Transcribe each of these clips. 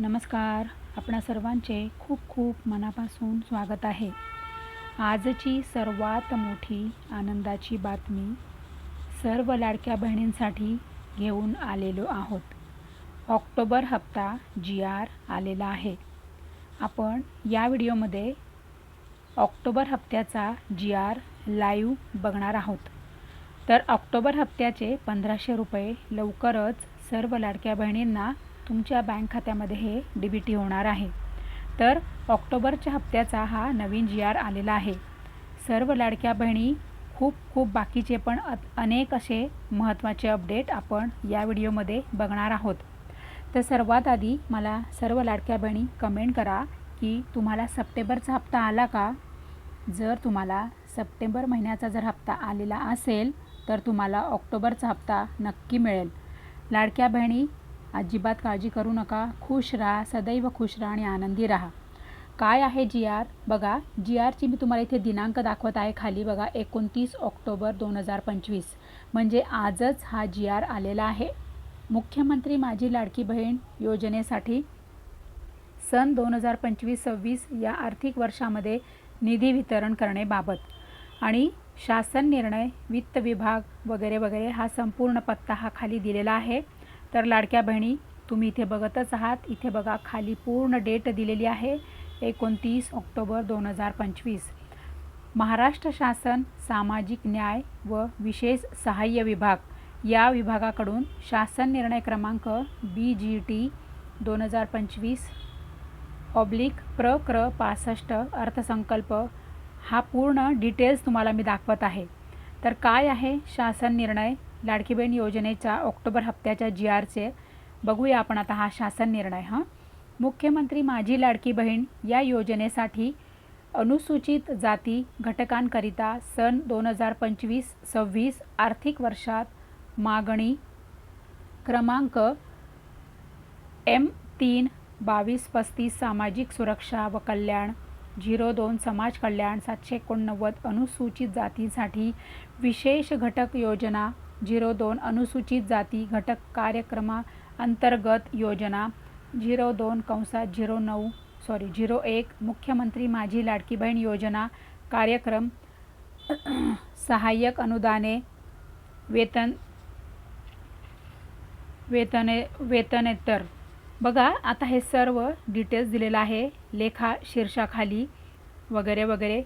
नमस्कार. आपणा सर्वांचे खूप खूप मनापासून स्वागत आहे. आजची सर्वात मोठी आनंदाची बातमी सर्व लाडक्या बहिणींसाठी घेऊन आलेलो आहोत. ऑक्टोबर हप्ता जी आर आलेला आहे. आपण या व्हिडिओमध्ये ऑक्टोबर हप्त्याचा जी आर लाईव्ह बघणार आहोत. तर ऑक्टोबर हप्त्याचे पंधराशे रुपये लवकरच सर्व लाडक्या बहिणींना तुमच्या बँक खात्यामध्ये हे डी बी टी होणार आहे. तर ऑक्टोबरच्या हप्त्याचा हा नवीन जी आर आलेला आहे. सर्व लाडक्या बहिणी खूप खूप बाकीचे पण अ अनेक असे महत्त्वाचे अपडेट आपण या व्हिडिओमध्ये बघणार आहोत. तर सर्वात आधी मला सर्व लाडक्या बहिणी कमेंट करा की तुम्हाला सप्टेंबरचा हप्ता आला का? जर तुम्हाला सप्टेंबर महिन्याचा जर हप्ता आलेला असेल तर तुम्हाला ऑक्टोबरचा हप्ता नक्की मिळेल. लाडक्या बहिणी अजिबात काळजी करू नका. खुश राहा सदैव खुश राहा आणि आनंदी राहा. काय आहे जी आर? बघा जी आरची मी तुम्हाला इथे दिनांक दाखवत आहे खाली बघा एकोणतीस ऑक्टोबर दोन हजार पंचवीस. म्हणजे आजच हा जी आर आलेला आहे. मुख्यमंत्री माझी लाडकी बहीण योजनेसाठी सन दोन हजार पंचवीस सव्वीस या आर्थिक वर्षामध्ये निधी वितरण करणेबाबत आणि शासन निर्णय वित्त विभाग वगैरे वगैरे हा संपूर्ण पत्ता हा खाली दिलेला आहे. तर लाडक्या बहिणी तुम्ही इथे बघतच आहात. इथे बघा खाली पूर्ण डेट दिलेली आहे एकोणतीस ऑक्टोबर दोन हजार पंचवीस. महाराष्ट्र शासन सामाजिक न्याय व विशेष सहाय्य विभाग. या विभागाकडून शासन निर्णय क्रमांक बी जी टी दोन हजार पंचवीस. ऑब्लिक प्र क्र पासष्ट अर्थसंकल्प. हा पूर्ण डिटेल्स तुम्हाला मी दाखवत आहे. तर काय आहे शासन निर्णय? लाडकी बहीण योजनेच्या ऑक्टोबर हप्त्याच्या जी आरचे. बघूया आपण आता हा शासन निर्णय हां? मुख्यमंत्री माझी लाडकी बहीण या योजनेसाठी अनुसूचित जाती घटकांकरिता सन दोन हजार पंचवीस सव्वीस आर्थिक वर्षात मागणी क्रमांक एम तीन बावीस पस्तीस सामाजिक सुरक्षा व कल्याण झिरो दोन समाज कल्याण सातशे एकोणनव्वद अनुसूचित जातींसाठी विशेष घटक योजना झिरो दोन अनुसूचित जाती घटक कार्यक्रमा अंतर्गत योजना झिरो दोन कंसात झिरो नऊ सॉरी झिरो एक मुख्यमंत्री माझी लाडकी बहीण योजना कार्यक्रम सहाय्यक अनुदाने वेतन वेतने वेतनेतर. बघा आता हे सर्व डिटेल्स दिलेलं आहे लेखा शीर्षाखाली वगैरे वगैरे.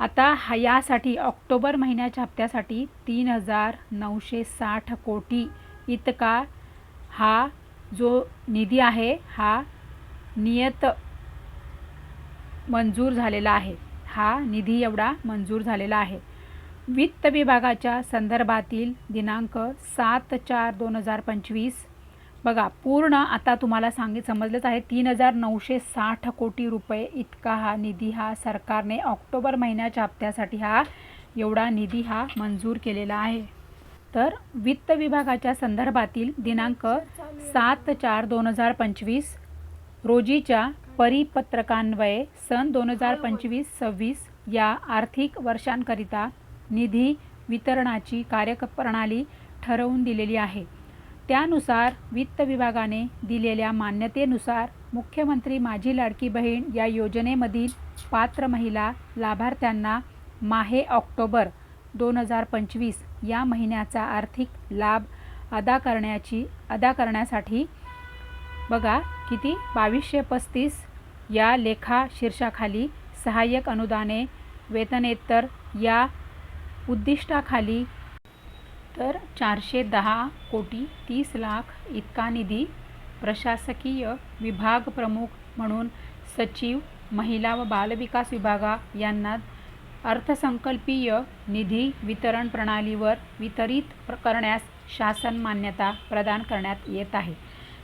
आता हा यासाठी ऑक्टोबर महिन्याच्या हप्त्यासाठी तीन हजार नऊशे साठ कोटी इतका हा जो निधी आहे हा नियत मंजूर झालेला आहे. हा निधी एवढा मंजूर झालेला आहे. वित्त विभागाच्या संदर्भातील दिनांक सात चार दोन हजार पंचवीस बघा पूर्ण आता तुम्हाला सांगित समजलंच आहे तीन हजार नऊशे साठ कोटी रुपये इतका हा निधी हा सरकारने ऑक्टोबर महिन्याच्या हप्त्यासाठी हा एवढा निधी हा मंजूर केलेला आहे. तर वित्त विभागाच्या संदर्भातील दिनांक सात चार दोन हजार पंचवीस रोजीच्या परिपत्रकान्वये सन दोन हजार पंचवीस सव्वीस या आर्थिक वर्षांकरिता निधी वितरणाची कार्यप्रणाली ठरवून दिलेली आहे. त्यानुसार वित्त विभागाने दिलेल्या मान्यतेनुसार मुख्यमंत्री माझी लाडकी बहीण या योजनेमधील पात्र महिला लाभार्थ्यांना माहे ऑक्टोबर दोन हजार पंचवीस या महिन्याचा आर्थिक लाभ अदा करण्याची अदा करण्यासाठी बघा किती? बावीसशे पस्तीस या लेखा शीर्षाखाली सहाय्यक अनुदाने वेतनेतर या उद्दिष्टाखाली तर चारशे दहा कोटी तीस लाख इतका निधी प्रशासकीय विभाग प्रमुख म्हणून सचिव महिला व बालविकास विभागा यांना अर्थसंकल्पीय निधी वितरण प्रणालीवर वितरित करण्यास शासन मान्यता प्रदान करण्यात येत आहे.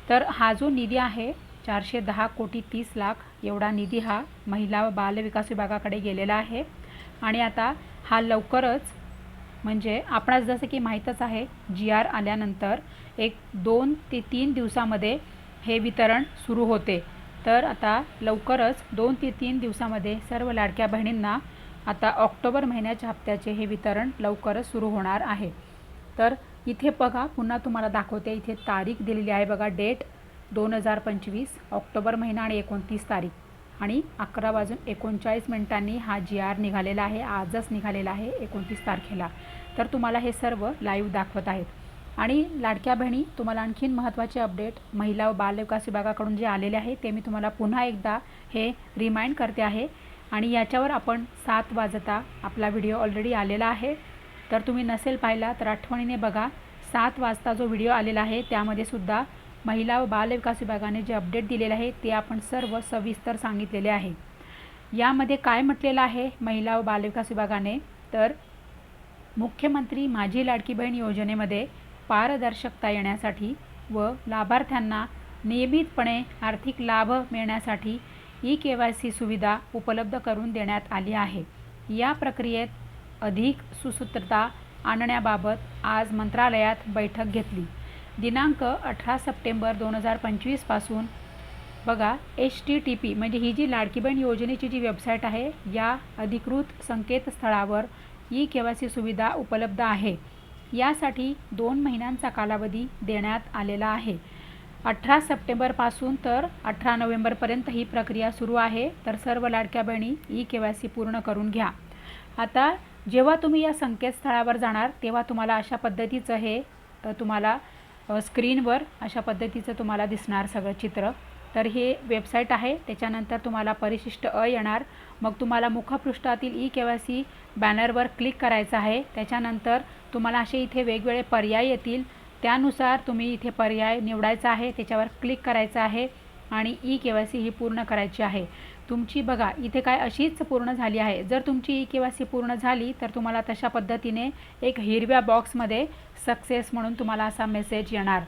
तर हा जो निधी आहे चारशे दहा कोटी तीस लाख एवढा निधी हा महिला व बालविकास विभागाकडे गेलेला आहे. आणि आता हा लवकरच म्हणजे आपणास जसं की माहीतच आहे जी आर आल्यानंतर एक दोन ते तीन दिवसामध्ये हे वितरण सुरू होते. तर आता लवकरच दोन ते तीन दिवसामध्ये सर्व लाडक्या बहिणींना आता ऑक्टोबर महिन्याच्या हप्त्याचे हे वितरण लवकरच सुरू होणार आहे. तर इथे बघा पुन्हा तुम्हाला दाखवते इथे तारीख दिलेली आहे बघा डेट दोन हजार पंचवीस ऑक्टोबर महिना आणि एकोणतीस तारीख. आणि अकरा वाजून एकोणचाळीस मिनिटांनी हा जी आर निघालेला आहे आजच निघालेला आहे एकोणतीस तारखेला. तर तुम्हाला हे सर्व लाईव्ह दाखवत आहेत. आणि लाडक्या बहिणी तुम्हाला आणखीन महत्त्वाचे अपडेट महिला व बालविकास विभागाकडून जे आलेले आहे ते मी तुम्हाला पुन्हा एकदा हे रिमाइंड करते आहे. आणि याच्यावर आपण सात वाजता आपला व्हिडिओ ऑलरेडी आलेला आहे. तर तुम्ही नसेल पाहिला तर आठवणीने बघा सात वाजता जो व्हिडिओ आलेला आहे त्यामध्ये सुद्धा महिला व बालविकास विभागाने जे अपडेट दिलेले आहे ते आपण सर्व सविस्तर सांगितलेले आहे. यामध्ये काय म्हटलेलं आहे महिला व बालविकास विभागाने? तर मुख्यमंत्री माझी लाडकी बहीण योजनेमध्ये पारदर्शकता येण्यासाठी व लाभार्थ्यांना नियमितपणे आर्थिक लाभ मिळण्यासाठी ई के वाय सी सुविधा उपलब्ध करून देण्यात आली आहे. या प्रक्रियेत अधिक सुसूत्रता आणण्याबाबत आज मंत्रालयात बैठक घेतली. दिनांक अठरा सप्टेंबर दोन हजार पंचवीसपासून बघा एच टी टी पी म्हणजे ही जी लाडकी बहीण योजनेची जी वेबसाईट आहे या अधिकृत संकेतस्थळावर ई के वाय सी सुविधा उपलब्ध आहे. यासाठी दोन महिन्यांचा कालावधी देण्यात आलेला आहे. अठरा सप्टेंबरपासून तर अठरा नोव्हेंबरपर्यंत ही प्रक्रिया सुरू आहे. तर सर्व लाडक्या बहिणी ई के वाय सी पूर्ण करून घ्या. आता जेव्हा तुम्ही या संकेतस्थळावर जाणार तेव्हा तुम्हाला अशा पद्धतीचं हे तुम्हाला स्क्रीनवर अशा पद्धतीचं तुम्हाला दिसणार सगळं चित्र. तर हे वेबसाईट आहे त्याच्यानंतर तुम्हाला परिशिष्ट अ येणार. मग तुम्हाला मुखपृष्ठातील ई के वाय सी बॅनरवर क्लिक करायचं आहे. त्याच्यानंतर तुम्हाला असे इथे वेगवेगळे पर्याय येतील. त्यानुसार तुम्ही इथे पर्याय निवडायचा आहे त्याच्यावर क्लिक करायचं आहे आणि ई के वाय सी ही पूर्ण करायची आहे. तुमची बघा इथे काय अशीच पूर्ण झाली आहे. जर तुमची ई के वाय सी पूर्ण झाली तर तुम्हाला तशा पद्धतीने एक हिरव्या बॉक्समध्ये सक्सेस म्हणून तुम्हाला असा मेसेज येणार.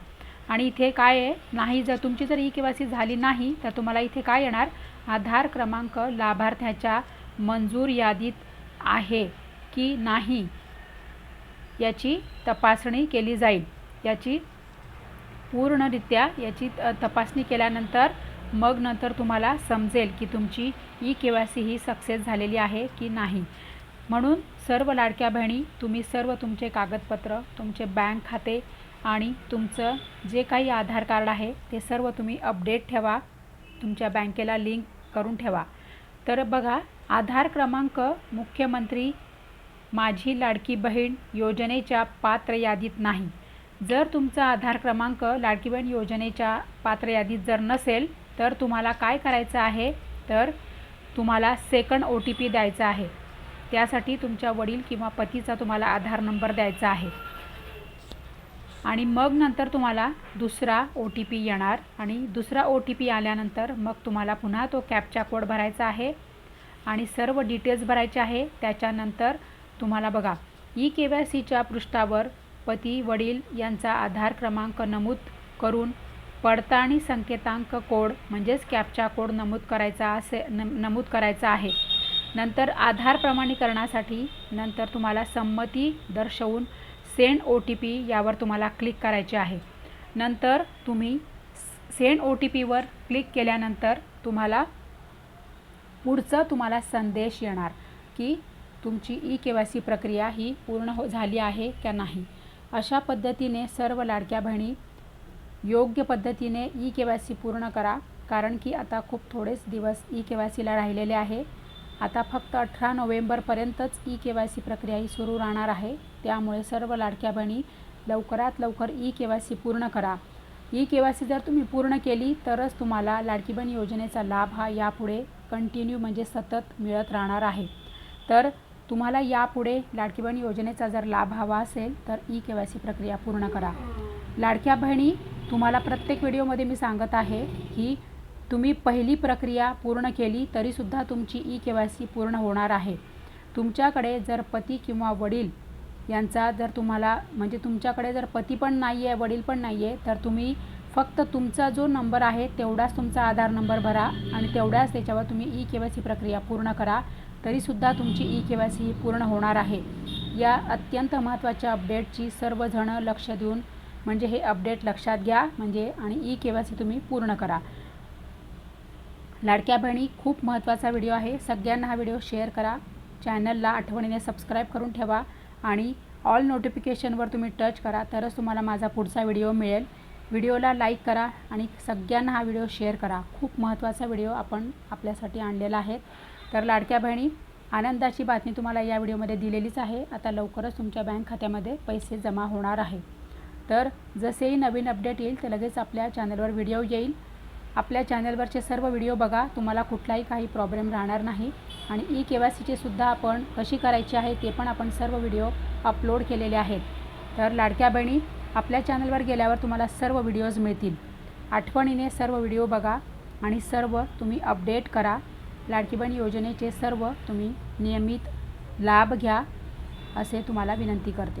आणि इथे काय आहे? नाही जर तुमची जर ई के वाय सी झाली नाही तर तुम्हाला इथे काय येणार? आधार क्रमांक लाभार्थ्याच्या मंजूर यादीत आहे की नाही याची तपासणी केली जाईल. याची पूर्णरित्या याची त- तपासणी केल्यानंतर मग नंतर तुम्हाला समजेल की तुमची ई के वाय सी ही सक्सेस झालेली आहे की नाही. म्हणून सर्व लाडक्या बहिणी तुम्ही सर्व तुमचे कागदपत्र तुमचे बँक खाते आणि तुमचं जे काही आधार कार्ड आहे ते सर्व तुम्ही अपडेट ठेवा. तुमच्या बँकेला लिंक करून ठेवा. तर बघा आधार क्रमांक मुख्यमंत्री माझी लाडकी बहीण योजनेच्या पात्र यादीत नाही. जर तुमचा आधार क्रमांक लाडकी बहीण योजनेच्या पात्र यादीत जर नसेल तर तुम्हाला काय करायचं आहे? तर तुम्हाला सेकंड ओ टी पी द्यायचा आहे. त्यासाठी तुमच्या वडील किंवा पतीचा तुम्हाला आधार नंबर द्यायचा आहे. आणि मग नंतर तुम्हाला दुसरा ओ टी पी येणार आणि दुसरा ओ टी पी आल्यानंतर मग तुम्हाला पुन्हा तो कॅपचा कोड भरायचा आहे आणि सर्व डिटेल्स भरायचे आहे. त्याच्यानंतर तुम्हाला बघा ई के वाय सीच्या पृष्ठावर पती वडील यांचा आधार क्रमांक नमूद करून पडताळणी संकेतांक कोड म्हणजेच कॅपचा कोड नमूद करायचा असे नम नमूद करायचा आहे. नंतर आधार प्रमाणीकरणासाठी नंतर तुम्हाला संमती दर्शवून सेंड ओ टी पी यावर तुम्हाला क्लिक करायचे आहे. नंतर तुम्ही सेंड ओ टी पीवर क्लिक केल्यानंतर तुम्हाला पुढचं तुम्हाला संदेश येणार की तुमची ई के वाय सी प्रक्रिया ही पूर्ण हो झाली आहे का नाही. अशा पद्धतीने सर्व लाडक्या बहिणी योग्य पद्धतीने ई के वाय सी पूर्ण करा कारण की आता खूप थोडेच दिवस ई के वाय सीला राहिलेले आहे. आता फक्त अठरा नोव्हेंबरपर्यंतच ई के वाय सी प्रक्रिया ही सुरू राहणार आहे. त्यामुळे सर्व लाडक्या बहिणी लवकरात लवकर ई के वाय सी पूर्ण करा. ई के वाय सी जर तुम्ही पूर्ण केली तरच तुम्हाला लाडकी बहीण योजनेचा लाभ हा यापुढे कंटिन्यू म्हणजे सतत मिळत राहणार आहे. तर तुम्हाला यापुढे लाडकी बहीण योजनेचा जर लाभ हवा असेल तर ई के वाय सी प्रक्रिया पूर्ण करा. लाडक्या बहिणी तुम्हाला प्रत्येक व्हिडिओमध्ये मी सांगत आहे की तुम्ही पहिली प्रक्रिया पूर्ण केली तरीसुद्धा तुमची ई के वाय सी पूर्ण होणार आहे. तुमच्याकडे जर पती किंवा वडील यांचा जर तुम्हाला म्हणजे तुमच्याकडे जर पती पण नाही आहे वडील पण नाही आहे तर तुम्ही फक्त तुमचा जो नंबर आहे तेवढाच तुमचा आधार नंबर भरा आणि तेवढ्याच त्याच्यावर तुम्ही ई के वाय सी प्रक्रिया पूर्ण करा तरीसुद्धा तुमची ई के वाय सी ही पूर्ण होणार आहे. या अत्यंत महत्त्वाच्या अपडेटची सर्वजणं लक्ष देऊन म्हणजे हे अपडेट लक्षात घ्या म्हणजे आणि ई के वाय सी तुम्ही पूर्ण करा. लाडक्या बहिणी खूप महत्त्वाचा व्हिडिओ आहे. सगळ्यांना हा व्हिडिओ शेअर करा. चॅनलला आठवणीने सबस्क्राईब करून ठेवा आणि ऑल नोटिफिकेशनवर तुम्ही टच करा तरच तुम्हाला माझा पुढचा व्हिडिओ मिळेल. व्हिडिओला लाईक करा आणि सगळ्यांना हा व्हिडिओ शेअर करा. खूप महत्त्वाचा व्हिडिओ आपण आपल्यासाठी आणलेला आहे. तर लाडक्या बहिणी आनंदाची बातमी तुम्हाला या व्हिडिओमध्ये दिलेलीच आहे. आता लवकरच तुमच्या बँक खात्यामध्ये पैसे जमा होणार आहे. तर जसेही नवीन अपडेट येईल तर लगेच आपल्या चॅनलवर व्हिडिओ येईल. आपल्या चॅनलवरचे सर्व व्हिडिओ बघा. तुम्हाला कुठलाही काही प्रॉब्लेम राहणार नाही. आणि ई के वाय सीचे सुद्धा आपण कशी करायची आहे ते पण आपण सर्व व्हिडिओ अपलोड केलेले आहेत. तर लाडक्या बहिणी आपल्या चॅनलवर गेल्यावर तुम्हाला सर्व व्हिडिओज मिळतील. आठवणीने सर्व व्हिडिओ बघा आणि सर्व तुम्ही अपडेट करा. लाडकी बहीण योजनेचे सर्व तुम्ही नियमित लाभ घ्या असे तुम्हाला विनंती करते.